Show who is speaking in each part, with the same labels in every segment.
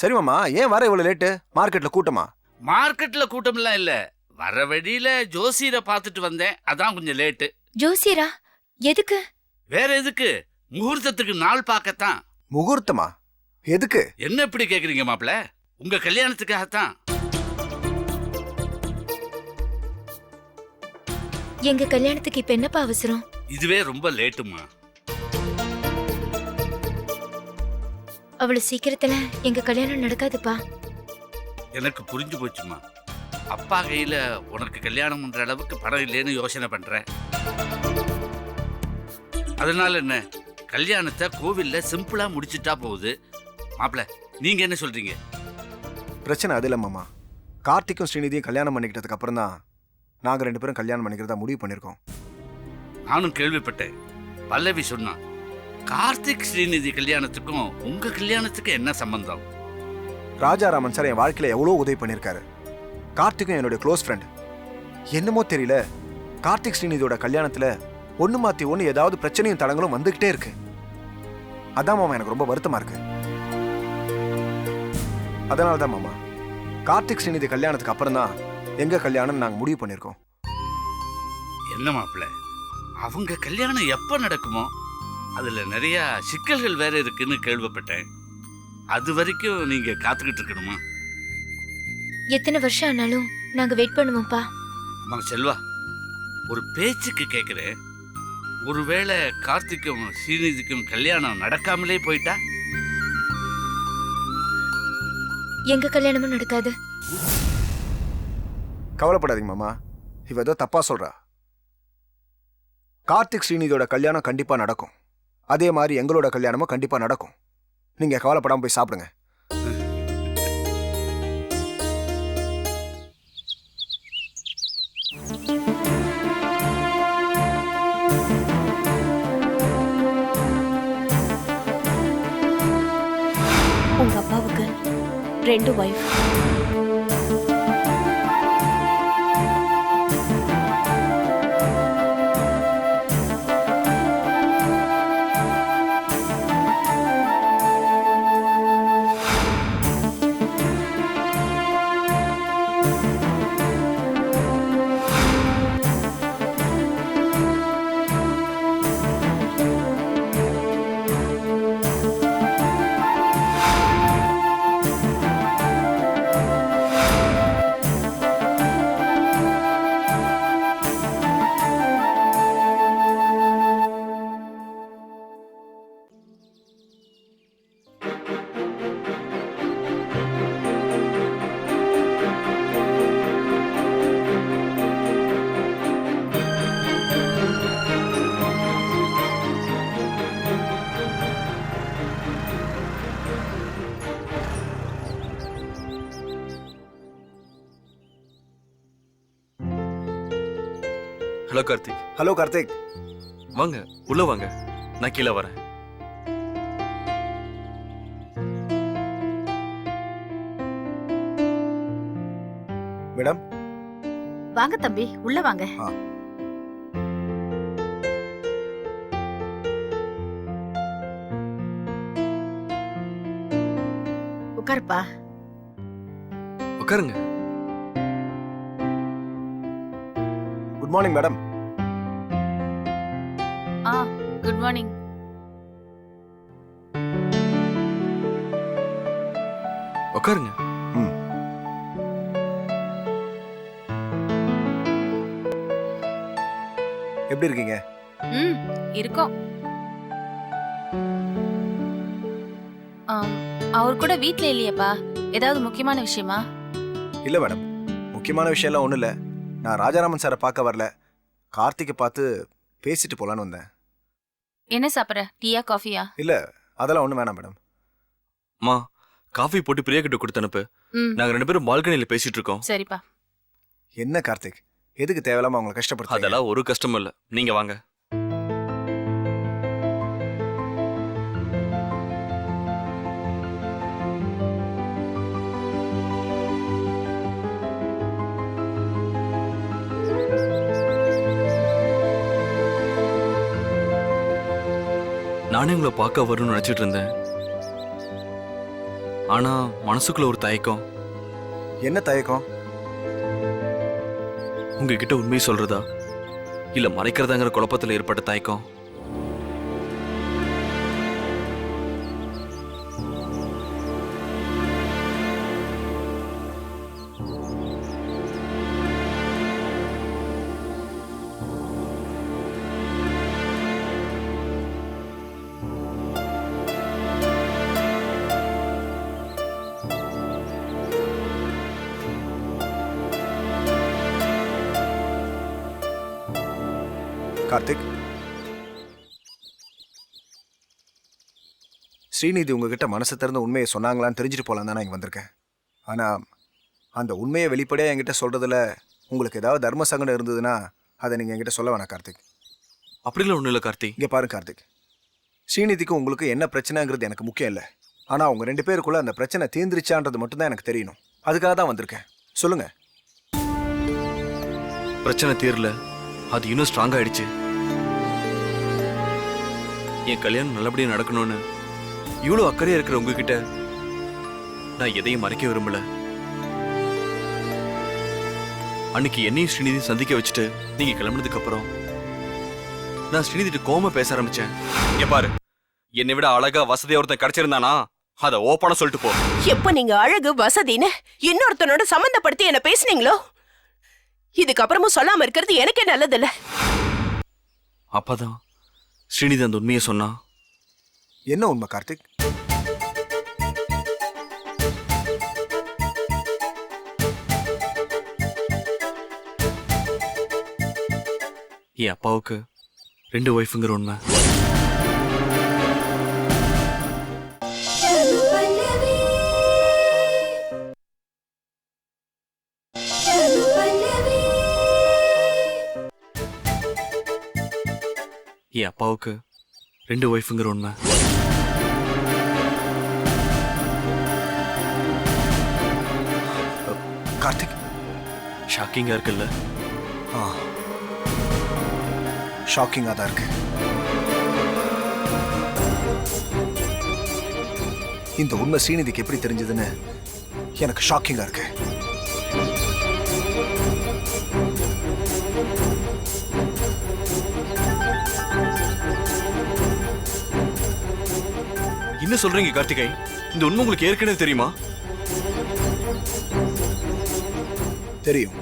Speaker 1: சரி மாமா ஏன் வர இவ்வளவு லேட்டு மார்க்கெட்ல கூட்டமா?
Speaker 2: மார்க்கெட்ல கூட்டம்லாம் இல்ல. வர வழியில ஜோசியரை பார்த்துட்டு வந்தேன். அதான் கொஞ்சம் லேட்டு
Speaker 3: ஜோசியரா? எதுக்கு?
Speaker 2: வேற எதுக்கு? முகூர்த்தத்துக்கு நாள் பார்க்கத்தான்.
Speaker 1: முகூர்த்தமா? எதுக்கு?
Speaker 2: என்ன இப்படி கேக்குறீங்க மாப்ள உங்க கல்யாணத்துக்காகத்தான்.
Speaker 3: எங்க கல்யாணத்துக்கு இப்ப என்னப்பா அவசரம்?
Speaker 2: இதுவே ரொம்ப லேட்டுமா
Speaker 3: அவ்வளவு சீக்கிரத்துல எங்க கல்யாணம் நடக்காதுப்பா.
Speaker 2: எனக்கு புரிஞ்சு போச்சுமா அப்பா கையில உனக்கு கல்யாணம் பண்ற அளவுக்கு பணம் இல்லைன்னு யோசனை பண்றேன். அதனால என்ன? கல்யாணத்தை கோவில்ல சிம்பிளா முடிச்சிட்டா போகுது. மாப்ள நீங்க என்ன சொல்றீங்க?
Speaker 1: பிரச்சனை அது இல்ல மாமா. கார்த்திக்கும் ஸ்ரீநிதியும் கல்யாணம் பண்ணிக்கிட்டதுக்கு அப்புறம் தான் நாங்க ரெண்டு பேரும் கல்யாணம் பண்ணிக்கிறதா முடிவு பண்ணிருக்கோம்
Speaker 2: நானும் கேள்விப்பட்டேன். பல்லவி சொன்னான் கார்த்திக் ஸ்ரீநிதி கல்யாணத்துக்கும் உங்க கல்யாணத்துக்கும் என்ன சம்பந்தம்?
Speaker 1: ராஜாராமன் சார் என் வாழ்க்கையில எவ்வளவு உதவி பண்ணியிருக்காரு. கார்த்திக்கும் என்னுடைய க்ளோஸ் ஃப்ரெண்ட் என்னமோ தெரியல கார்த்திக் ஸ்ரீநிதியோட கல்யாணத்துல ஒண்ணு மாத்தி ஒண்ணு ஏதாவது பிரச்சனையும் தடங்களும் வந்துகிட்டே இருக்கு. அதான் மாமா எனக்கு ரொம்ப வருத்தமா இருக்கு. அதனால தான் மாமா கார்த்திக் ஸ்ரீநிதி கல்யாணத்துக்கு அப்புறம் தான் எங்க கல்யாணம் நாங்க முடிவு பண்ணியிருக்கோம்.
Speaker 2: என்ன மாப்பிள்ள அவங்க கல்யாணம் எப்ப நடக்குமோ அதுல நிறைய சிக்கல்கள் வேற இருக்குன்னு கேள்விப்பட்டேன். அது வரைக்கும் நீங்க காத்துக்கிட்டு இருக்கணுமா?
Speaker 3: எத்தனை வருஷம் ஆனாலும் நாங்க வெயிட் பண்ணுவோம்ப்பா.
Speaker 2: அம்மா செல்வா ஒரு பேச்சுக்கு கேட்குறேன் ஒருவேளை கார்த்திக்கும் ஸ்ரீநிதிக்கும் கல்யாணம் நடக்காமலே போயிட்டா?
Speaker 3: எங்க கல்யாணமும் நடக்காது.
Speaker 1: கவலைப்படாதீங்க மாமா. இவ ஏதோ தப்பா சொல்றா. கார்த்திக் ஸ்ரீநிதியோட கல்யாணம் கண்டிப்பா நடக்கும். அதே மாதிரி எங்களோட கல்யாணமும் கண்டிப்பா நடக்கும். நீங்க கவலைப்படாம போய் சாப்பிடுங்க.
Speaker 4: உங்க அப்பாவுக்கு ரெண்டு wife
Speaker 5: hello Karthik
Speaker 1: hello Karthik
Speaker 5: வாங்க உள்ள வாங்க. நான் கீழே வரேன்.
Speaker 1: மேடம்?
Speaker 4: வாங்க தம்பி. உள்ள வாங்க.
Speaker 1: ஆ.
Speaker 4: உட்காருப்பா.
Speaker 5: உட்காருங்க.
Speaker 1: குட் மார்னிங் மேடம்
Speaker 4: ஆ குட் மார்னிங்
Speaker 5: உட்காருங்க
Speaker 1: எப்படி இருக்கீங்க?
Speaker 4: ம் இருக்கோம். அவர் கூட வீட்ல இல்லையேப்பா. ஏதாவது முக்கியமான விஷயமா?
Speaker 1: இல்ல மேடம் முக்கியமான விஷயம்லாம் ஒண்ணும் இல்ல. நான் ராஜாராமன் சாரை பார்க்க வரல. கார்த்திகை பார்த்து பேசிட்டு போலான்னு வந்தேன்.
Speaker 4: என்ன சாப்பிட்ற? டீயா காஃபியா?
Speaker 1: இல்ல அதெல்லாம் ஒண்ணும் வேணாம் மேடம்.
Speaker 5: மா காஃபி போட்டு பிரியா கிட்ட கொடுத்து அனுப்பு.
Speaker 4: ம்.
Speaker 5: நாங்க ரெண்டு பேரும் பால்கனில பேசிட்டு இருக்கோம்.
Speaker 4: சரிப்பா.
Speaker 1: என்ன கார்த்திக்? எதுக்கு தேவையில்லாம அவங்களை கஷ்டப்படுத்த
Speaker 5: அதெல்லாம் ஒரு கஷ்டமும் இல்ல. நீங்க வாங்க. நானே உங்களை பார்க்க வரணும்னு நினைச்சிட்டு இருந்தேன். ஆனா மனசுக்குள்ள ஒரு தயக்கம்.
Speaker 1: என்ன தயக்கம்?
Speaker 5: உங்ககிட்ட உண்மையை சொல்றதா? இல்ல மறைக்கிறதாங்கிற குழப்பத்துல ஏற்பட்ட தயக்கம்?
Speaker 1: கார்த்திக். ஸ்ரீநிதி உங்ககிட்ட மனசு திறந்த உண்மையை சொன்னாங்களான்னு தெரிஞ்சுட்டு போலாம் தான் நான் இங்கே வந்திருக்கேன். ஆனால் அந்த உண்மையை வெளிப்படையாக என்கிட்ட சொல்கிறதுல உங்களுக்கு ஏதாவது தர்ம சங்கடம் இருந்ததுன்னா அதை நீங்கள் என்கிட்ட சொல்ல வேணாம் கார்த்திக்.
Speaker 5: அப்படிலாம் ஒண்ணும் இல்ல கார்த்தி
Speaker 1: இங்கே பாருங்க கார்த்திக். ஸ்ரீநிதிக்கும் உங்களுக்கு என்ன பிரச்சனைங்கிறது எனக்கு முக்கியம் இல்லை. ஆனால் உங்கள் ரெண்டு பேருக்குள்ள அந்த பிரச்சனை தீர்ந்துருச்சான்றது மட்டும்தான் எனக்கு தெரியணும். அதுக்காக தான் வந்திருக்கேன். சொல்லுங்க.
Speaker 5: பிரச்சனை தீரல. அது இன்னும் ஸ்ட்ராங் ஆயிடுச்சு. என் கல்யாணம் நல்லபடியா நடக்கணும்னு இவ்வளவு அக்கறையா இருக்கிற உங்ககிட்ட நான் எதையும் மறைக்க விரும்பல. அன்னைக்கு என்னையும் ஸ்ரீநிதி சந்திக்க வச்சுட்டு நீங்க கிளம்புனதுக்கு அப்புறம் நான் ஸ்ரீநிதிட்டு கோம பேச ஆரம்பிச்சேன். இங்க பாரு என்னை விட அழகா வசதியா ஒருத்தன் கிடைச்சிருந்தானா அதை ஓப்பனா சொல்லிட்டு போ.
Speaker 6: எப்ப நீங்க அழகு வசதின்னு இன்னொருத்தனோட சம்பந்தப்படுத்தி என்ன பேசுனீங்களோ? இதுக்கப்புறமும் சொல்லாம இருக்கிறது எனக்கே நல்லதில்ல.
Speaker 5: அப்பதான் ஸ்ரீநிதி அந்த உண்மையை சொன்னா?
Speaker 1: என்ன உண்மை கார்த்திக்?
Speaker 5: என் அப்பாவுக்கு ரெண்டு ஒய்ஃபுங்கிற உண்மை. அப்பாவுக்கு ரெண்டு ஒய்ஃபுங்கிற உண்மை.
Speaker 1: கார்த்திக்.
Speaker 5: ஷாக்கிங்கா இருக்குல்ல.
Speaker 1: ஆ. ஷாக்கிங்காக தான் இருக்கு. இந்த உண்மை ஸ்ரீநிதிக்கு எப்படி தெரிஞ்சதுன்னு எனக்கு ஷாக்கிங்காக இருக்கு.
Speaker 5: என்ன சொல்றீங்க கார்த்திகை? இந்த உண்மை உங்களுக்கு ஏற்கனவே தெரியுமா?
Speaker 1: தெரியும்.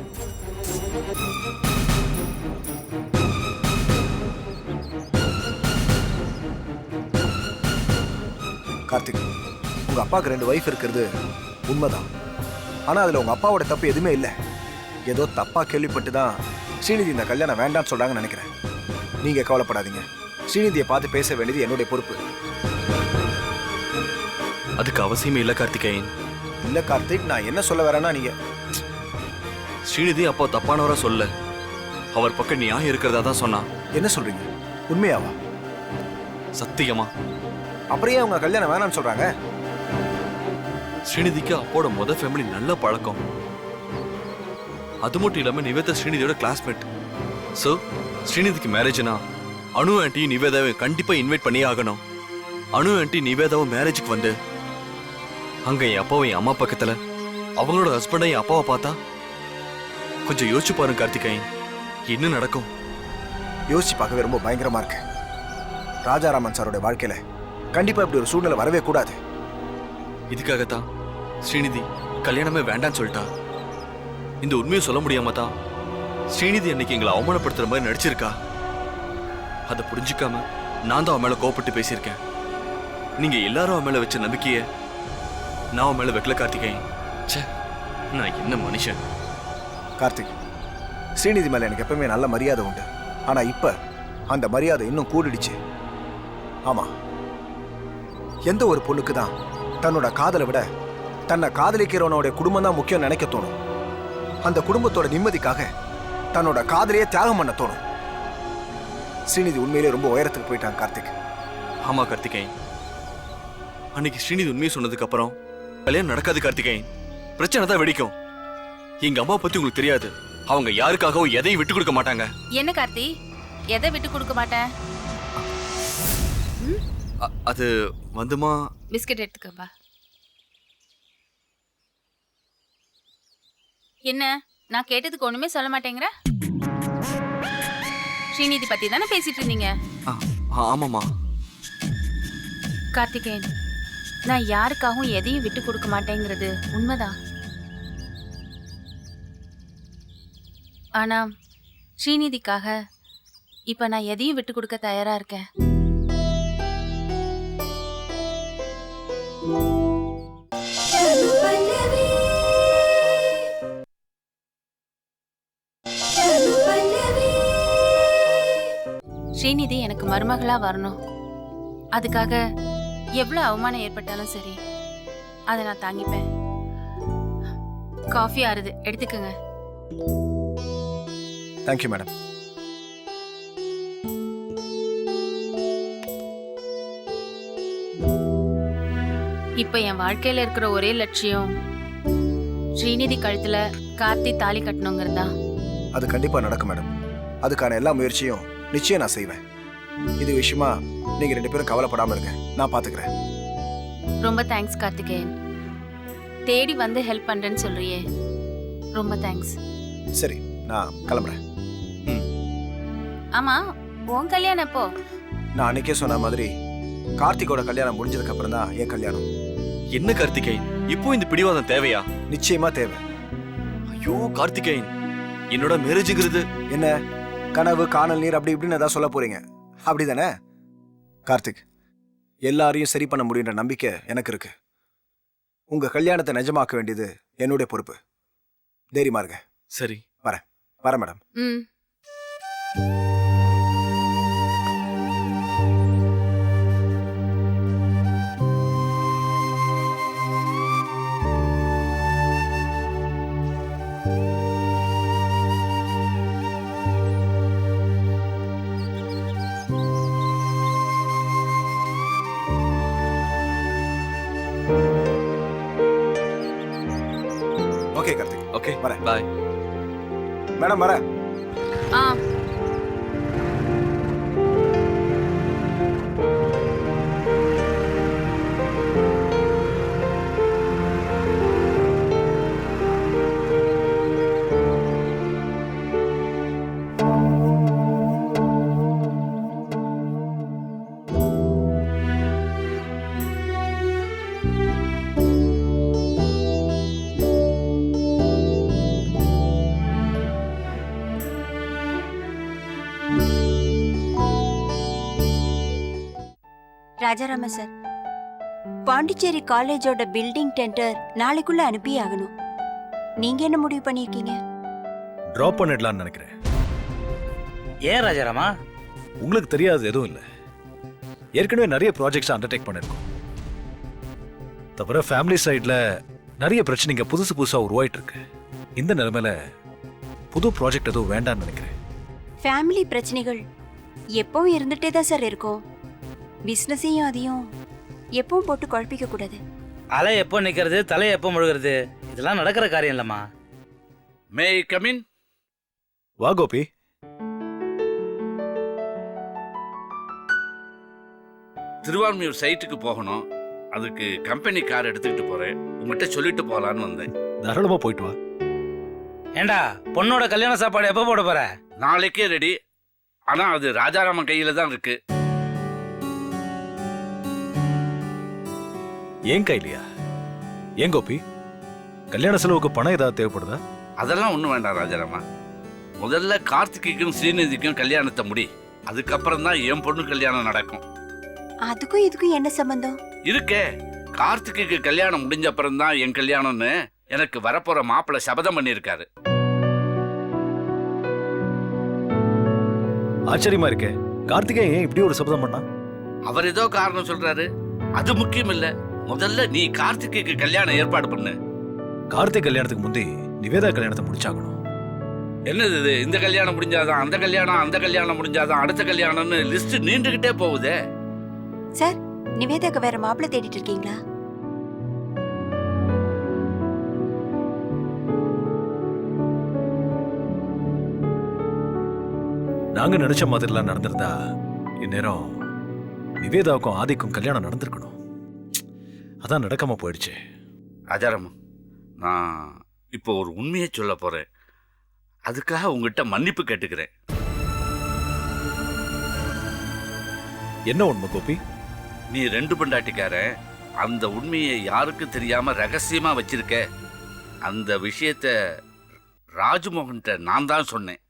Speaker 1: கார்த்திக் உங்க அப்பாவுக்கு ரெண்டு ஒய்ஃப் இருக்கிறது உண்மைதான். ஆனா அதுல உங்க அப்பாவோட தப்பு எதுவுமே இல்லை. ஏதோ தப்பா கேள்விப்பட்டு தான் ஸ்ரீநிதி இந்த கல்யாணம் வேண்டாம்னு சொல்றாங்கன்னு நினைக்கிறேன். நீங்க கவலைப்படாதீங்க. ஸ்ரீநிதியை பார்த்து பேச வேண்டியது என்னுடைய பொறுப்பு.
Speaker 5: அதுக்கு அவசியமே இல்ல கார்த்திகேயன்.
Speaker 1: இல்ல கார்த்திக் நான் என்ன சொல்ல வரேன்னா நீங்க
Speaker 5: ஸ்ரீநிதி அப்போ தப்பானவரா சொல்ல அவர் பக்கம் நியாயம் இருக்கிறதா தான் சொன்னா.
Speaker 1: என்ன சொல்றீங்க? உண்மையாவா?
Speaker 5: சத்தியமா?
Speaker 1: அப்புறம் ஏன் அவங்க கல்யாணம் வேணாம்னு சொல்றாங்க?
Speaker 5: ஸ்ரீநிதிக்கு அப்போட முத ஃபேமிலி நல்ல பழக்கம். அது மட்டும் இல்லாம நிவேதா ஸ்ரீநிதியோட கிளாஸ்மேட் சோ ஸ்ரீநிதிக்கு மேரேஜ்னா அனு ஆண்டி நிவேதாவை கண்டிப்பா இன்வைட் பண்ணியே ஆகணும். அனு ஆண்டி நிவேதாவும் மேரேஜுக்கு வந்து அங்க என் அப்பாவும் என் அம்மா பக்கத்துல அவங்களோட ஹஸ்பண்டை என் அப்பாவை பார்த்தா கொஞ்சம் யோசிச்சு பாருங்க கார்த்திகேயன் என்ன நடக்கும்?
Speaker 1: யோசிச்சு பார்க்கவே ரொம்ப பயங்கரமா இருக்கு. ராஜாராமன் சாரோட வாழ்க்கையில கண்டிப்பா இப்படி ஒரு சூழ்நிலை வரவே கூடாது.
Speaker 5: இதுக்காகத்தான் ஸ்ரீநிதி கல்யாணமே வேண்டாம்னு சொல்லிட்டா. இந்த உண்மையை சொல்ல முடியாம தான் ஸ்ரீநிதி அன்னைக்கு எங்களை அவமானப்படுத்துற மாதிரி நடிச்சிருக்கா. அதை புரிஞ்சுக்காம நான் தான் அவன் மேல கோபப்பட்டு பேசியிருக்கேன். நீங்க எல்லாரும் அவன் மேல வச்ச நம்பிக்கைய நான் அவன் மேல வைக்கல கார்த்திகேயன். ச்சே நான் என்ன மனுஷன்?
Speaker 1: கார்த்திக் ஸ்ரீநிதி மேல எனக்கு எப்பவுமே நல்ல மரியாதை உண்டு. ஆனா இப்ப அந்த மரியாதை இன்னும் கூடிடுச்சு. ஆமா எந்த ஒரு பொண்ணுக்கு தான் தன்னோட காதலை விட தன்னை காதலிக்கிறவனோட குடும்பம் தான் முக்கியம் நினைக்க தோணும். அந்த குடும்பத்தோட நிம்மதிக்காக தன்னோட காதலையே தியாகம் பண்ண தோணும். ஸ்ரீநிதி உண்மையிலே ரொம்ப உயரத்துக்கு போயிட்டான் கார்த்திக்.
Speaker 5: ஆமா கார்த்திகேயன். அன்னைக்கு ஸ்ரீநிதி உண்மையை சொன்னதுக்கு அப்புறம் கல்யாணம் நடக்காது கார்த்திகேயன். பிரச்சனை தான் வெடிக்கும். எங்க அம்மா பத்தி உங்களுக்கு தெரியாது. அவங்க யாருக்காகவும் எதையும் விட்டு கொடுக்க மாட்டாங்க.
Speaker 4: என்ன கார்த்தி? எதை விட்டு கொடுக்க மாட்டேன்
Speaker 5: அது வந்துமா?
Speaker 4: பிஸ்கட் எடுத்துக்கப்பா. என்ன? நான் கேட்டதுக்கு ஒண்ணுமே சொல்ல மாட்டேங்கிற? ஸ்ரீநிதி பத்தி தானே பேசிட்டு இருந்தீங்க?
Speaker 5: ஆ, ஆ, ஆமாம்மா.
Speaker 4: கார்த்திகேயன் நான் யாருக்காகவும் எதையும் விட்டு கொடுக்க மாட்டேங்கிறது உண்மைதான். ஆனா ஸ்ரீநிதிக்காக இப்ப நான் எதையும் விட்டு கொடுக்க தயாரா இருக்கேன். ஸ்ரீநிதி எனக்கு மருமகளா வரணும். அதுக்காக எவ்வளவு அவமானம் ஏற்பட்டாலும் சரி அதை நான் தாங்கிப்பேன். காஃபி ஆறுது எடுத்துக்கங்க.
Speaker 1: தேங்க்யூ மேடம்
Speaker 4: இப்ப என் வாழ்க்கையில இருக்கிற ஒரே லட்சியம் ஸ்ரீநிதி கழுத்துல கார்த்தி தாலி கட்டணுங்கிறதா
Speaker 1: அது கண்டிப்பா நடக்கும் மேடம் அதுக்கான எல்லா முயற்சியும் நிச்சயம் நான் செய்வேன். இது விஷயமா நீங்க ரெண்டு பேரும் கவலைப்படாம இருங்க. நான் பாத்துக்கிறேன்.
Speaker 4: ரொம்ப தேங்க்ஸ் கார்த்திகேயன். தேடி வந்து ஹெல்ப் பண்றேன்னு சொல்றியே. ரொம்ப தேங்க்ஸ்
Speaker 1: சரி நான் கிளம்புறேன்.
Speaker 4: ஆமா உன் கல்யாணம் எப்போ?
Speaker 1: நான் அன்னைக்கே சொன்ன மாதிரி கார்த்திகோட கல்யாணம் முடிஞ்சதுக்கு அப்புறம் தான் என் கல்யாணம்.
Speaker 5: என்ன கார்த்திகேயன்? இப்போ இந்த பிடிவாதம் தேவையா?
Speaker 1: நிச்சயமா தேவை.
Speaker 5: ஐயோ கார்த்திகேயன். என்னோட மேரேஜுங்கிறது
Speaker 1: என்ன? கனவு காணல் நீர் அப்படி இப்படின்னு ஏதாவது சொல்ல போறீங்க? அப்படிதானே? கார்த்திக் எல்லாரையும் சரி பண்ண முடியுன்ற நம்பிக்கை எனக்கு இருக்கு. உங்க கல்யாணத்தை நிஜமாக்க வேண்டியது என்னுடைய பொறுப்பு. தைரியமா இருங்க.
Speaker 5: சரி.
Speaker 1: வரேன். மேடம்.
Speaker 4: ம்.
Speaker 1: வரேன்.
Speaker 5: பாய்
Speaker 1: மேடம் வரேன்.
Speaker 4: ஆ.
Speaker 7: ராஜாராம சார். பாண்டிச்சேரி காலேஜோட பில்டிங் டெண்டர் நாளைக்குள்ள அனுப்பி ஆகணும். நீங்க என்ன முடிவு பண்ணிருக்கீங்க
Speaker 8: ட்ராப் பண்ணிடலாம்னு நினைக்கிறேன்.
Speaker 9: ஏன் ராஜாராமா?
Speaker 8: உங்களுக்கு தெரியாது எதுவும் இல்லை. ஏற்கனவே நிறைய ப்ராஜெக்ட்ஸ் அண்டர்டேக் பண்ணிருக்கோம். தவிர ஃபேமிலி சைடில் நிறைய பிரச்சனைங்க புதுசு புதுசாக உருவாயிட்டு இருக்கு இந்த நிலைமையில புது ப்ராஜெக்ட் எதுவும் வேண்டாம்னு நினைக்கிறேன்.
Speaker 7: ஃபேமிலி பிரச்சனைகள் எப்பவும் இருந்துட்டே தான் சார் இருக்கும். பிஸ்னஸையும் அதையும் எப்பவும் போட்டு குழப்பிக்க கூடாது.
Speaker 9: அலை எப்போ நிக்கிறது தலை எப்போ முழுகிறது? இதெல்லாம் நடக்கிற காரியம் இல்லம்மா.
Speaker 2: மே கமின்
Speaker 8: வா கோபி.
Speaker 2: திருவான்மியூர் சைட்டுக்கு போகணும். அதுக்கு கம்பெனி கார் எடுத்துக்கிட்டு போறேன். உங்ககிட்ட சொல்லிட்டு போகலான்னு வந்தேன்.
Speaker 8: தாராளமாக போயிட்டு வா.
Speaker 9: ஏண்டா பொண்ணோட கல்யாண சாப்பாடு எப்போ போட போற?
Speaker 2: நாளைக்கே ரெடி ஆனா அது ராஜாராமன் கையில தான் இருக்கு.
Speaker 8: ஏன் கையிலையா ஏன் கோபி? கல்யாண செலவுக்கு பணம் ஏதாவது தேவைப்படுதா?
Speaker 2: அதெல்லாம் ஒண்ணும் வேண்டாம் ராஜாராமா. முதல்ல கார்த்திகைக்கும் ஸ்ரீநிதிக்கும் கல்யாணத்தை முடி. அதுக்கப்புறம் தான் என் பொண்ணு கல்யாணம் நடக்கும்.
Speaker 7: அதுக்கும் இதுக்கும் என்ன சம்பந்தம்?
Speaker 2: இருக்கே. கார்த்திகைக்கு கல்யாணம் முடிஞ்ச அப்புறம் தான் என் கல்யாணம்னு எனக்கு வரப்போற மாப்பிள்ளை சபதம் பண்ணியிருக்காரு.
Speaker 8: ஆச்சரியமா இருக்கே. கார்த்திகேயன் ஏன் இப்படி ஒரு சபதம் பண்ணா?
Speaker 2: அவர் ஏதோ காரணம் சொல்றாரு. அது முக்கியம் இல்ல. முதல்ல நீ கார்த்திகைக்கு கல்யாணம் ஏற்பாடு பண்ணு.
Speaker 8: கார்த்திக் கல்யாணத்துக்கு முந்தி நிவேதா கல்யாணத்தை முடிச்சாகணும்.
Speaker 2: என்னது இது? இந்த கல்யாணம் முடிஞ்சாதான் அந்த கல்யாணம் அந்த கல்யாணம் முடிஞ்சாதான் அடுத்த கல்யாணம்னு லிஸ்ட் நீண்டுகிட்டே போகுதே.
Speaker 7: சார் நிவேதாக்கு வேற மாப்பிள்ளை தேடிட்டு இருக்கீங்களா?
Speaker 8: நாங்க நினைச்ச மாதிரிலாம் நடந்திருந்தா இந்நேரம் நிவேதாவுக்கும் ஆதிக்கும் கல்யாணம் நடந்திருக்கணும். அதான் நடக்காம போயிடுச்சு.
Speaker 2: ராஜாராம் நான் இப்போ ஒரு உண்மையை சொல்ல போறேன். அதுக்காக உங்ககிட்ட மன்னிப்பு கேட்டுக்கிறேன்.
Speaker 8: என்ன உண்மை கோபி?
Speaker 2: நீ ரெண்டு பண்டாட்டிக்காரன் அந்த உண்மையை யாருக்கும் தெரியாம ரகசியமா வச்சிருக்க? அந்த விஷயத்த ராஜ்மோகன்கிட்ட நான் தான் சொன்னேன்.